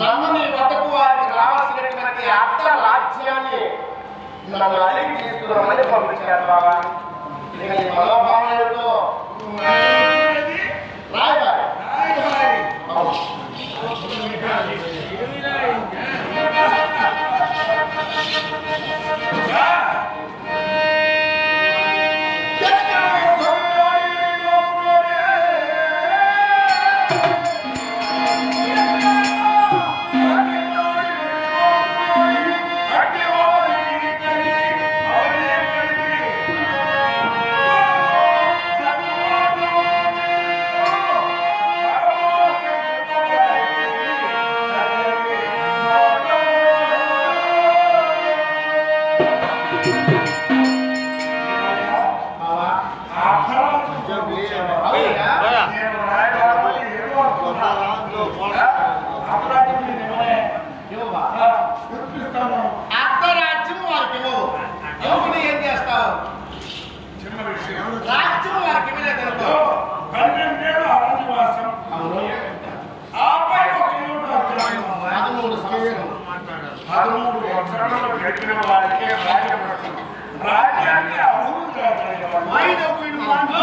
నన్ను నీ వద్దకు వారికి రావాల్సినటువంటి అర్థ రాజ్యాన్ని నన్ను అడిగి తీసుకున్నామని పంపించారు బాబా. ఇక నీ మనోభావనతో 많이 나오고 있는 거 아니야?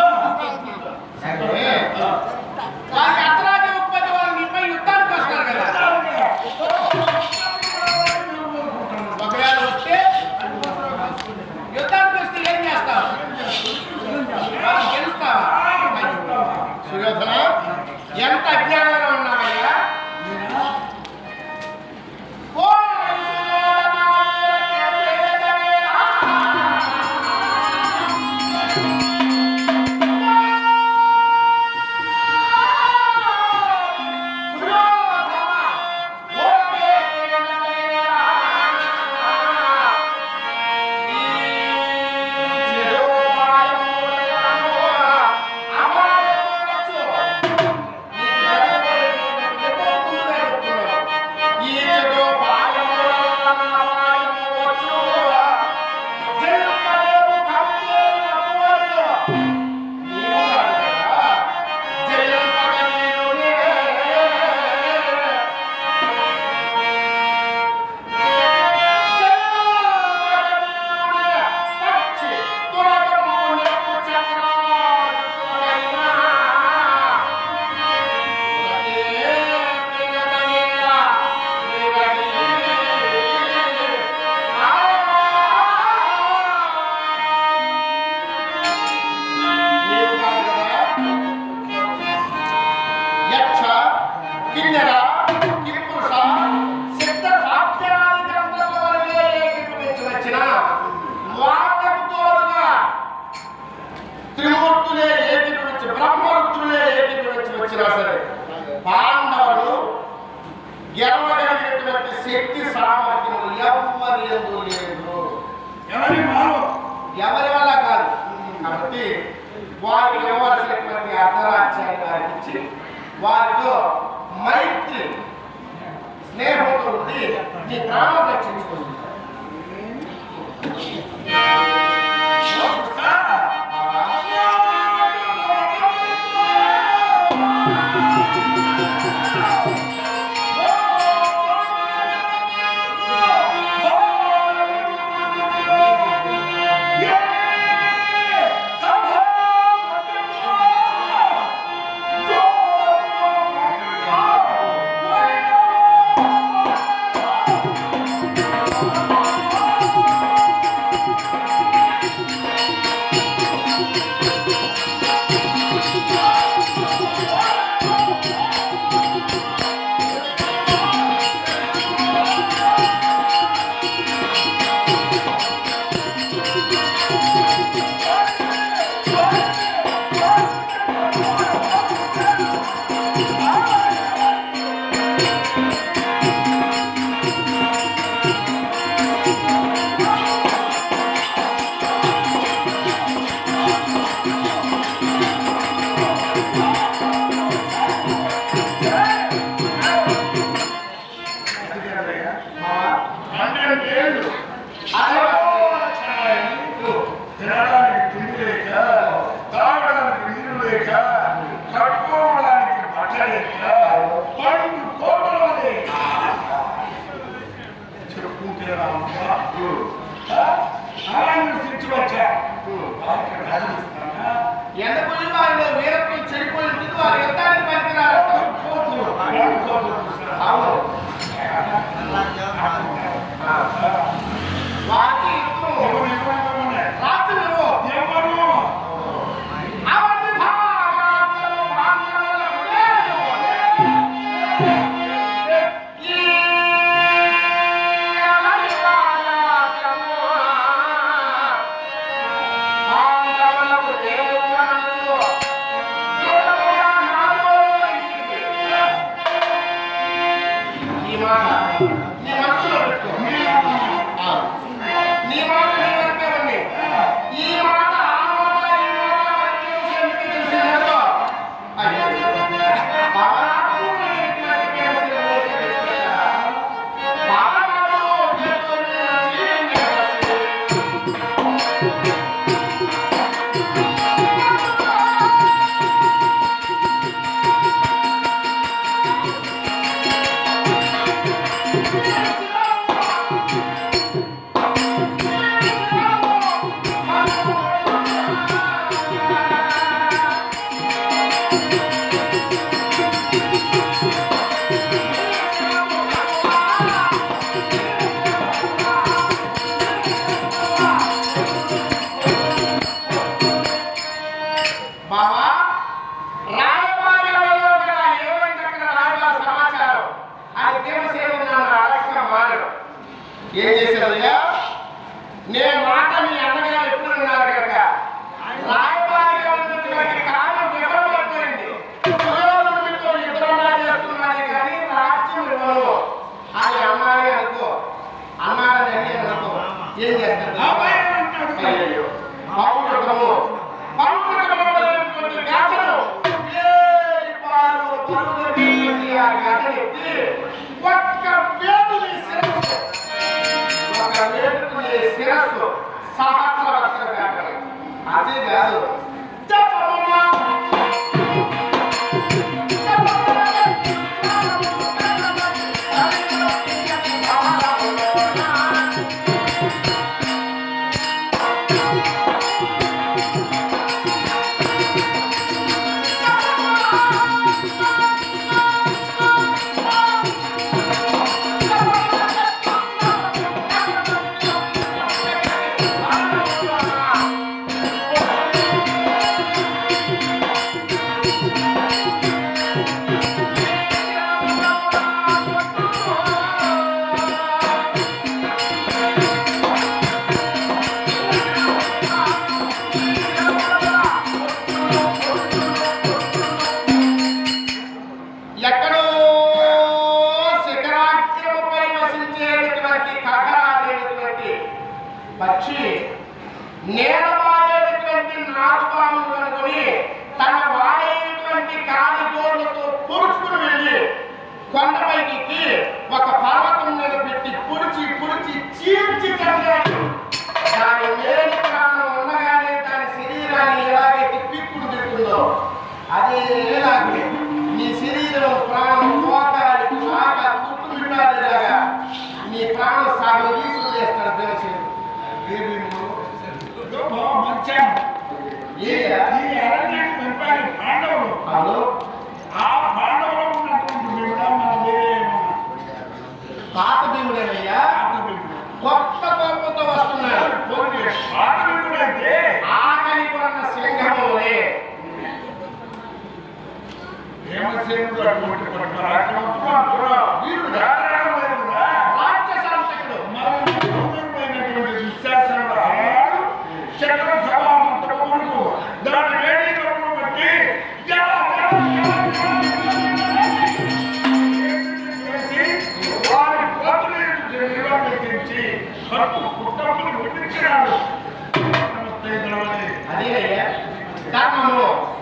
రాజశేఖర్ గారికి ఇచ్చి వారితో మైత్రి స్నేహంతో ఉండి మీ గ్రామం రక్షించుకుంటున్నారు আর వచ్చి నేలమాడేటువంటి నాగపామును కనుకొని తన వాడేటువంటి కాలిగోళ్ళతో పొడుచుకుని వెళ్ళి కొండపైకి ఒక పర్వతం మీద పెట్టి పొడిచి పొడిచి చీల్చి చెప్పాడు దాని మేలు ప్రాణం ఉండగానే దాని శరీరాన్ని ఎలాగైతే పిక్కుడు తిడుతుందో అదే ఎలాగే నీ శరీరం ప్రాణం తోకాలి బాగా గుర్తులు నీ ప్రాణం సాగు తీసుకు చేస్తాడు ఇచ్చాము ఈ అరణ్యాన్ని పంపాలి పాండవులు దానము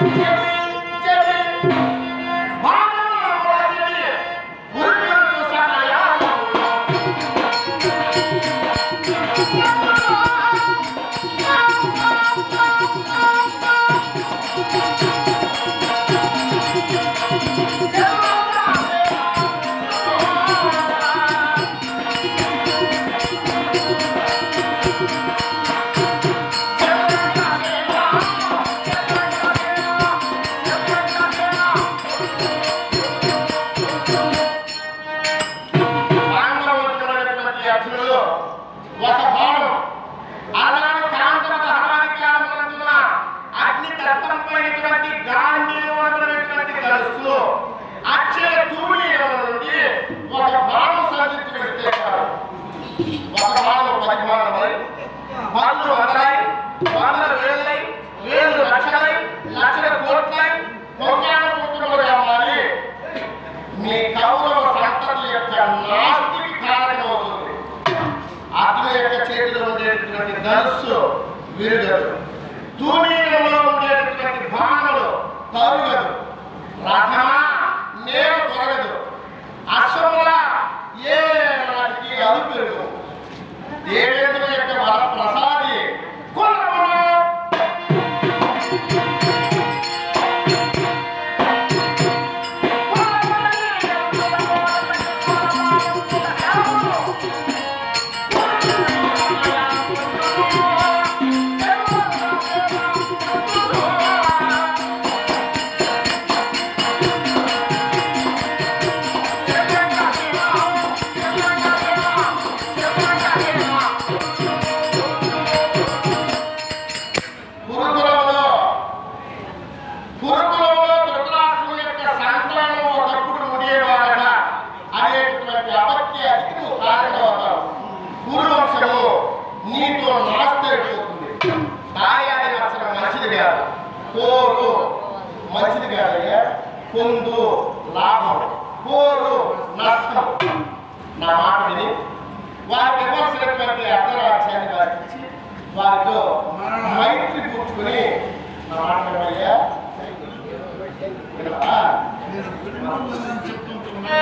Thank you. ఆనాడు క్రాంతులకు అహమానిక్యాల అగ్ని దర్పణమైనటువంటి గాంధీ ఉన్నటువంటి గలుసులో ஏழு నా మాట విని వారికి ఇవ్వాల్సినటువంటి అర్ధరాజ్యాన్ని వారికి ఇచ్చి వారితో మైత్రి కూర్చుని నా మాట వినయ్యా చెప్తుంటున్నా.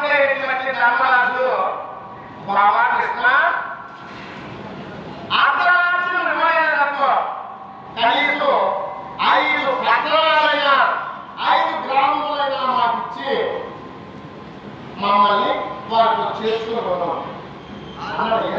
రాముడికే ఇటువంటి ధర్మరాజు బావా కృష్ణ అర్ధరాజులు విమలైనప్పుడు కనీసం ఐదు పట్టణాలైన ఐదు గ్రామములైనా మాకు ఇచ్చి మమ్మల్ని వాటిలో చేర్చుకున్నాం అన్నయ్య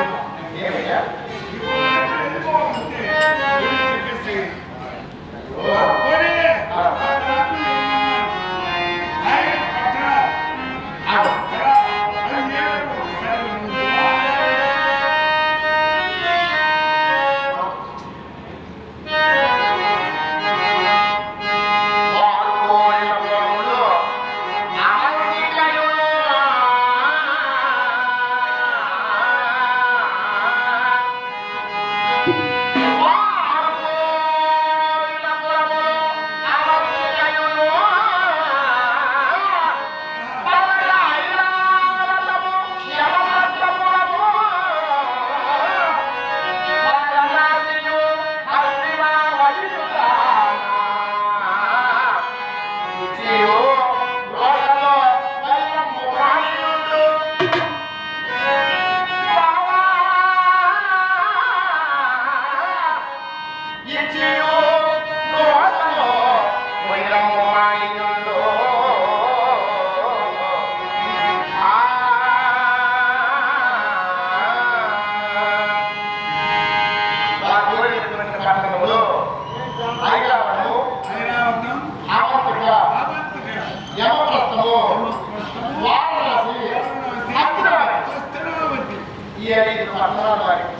la palabra.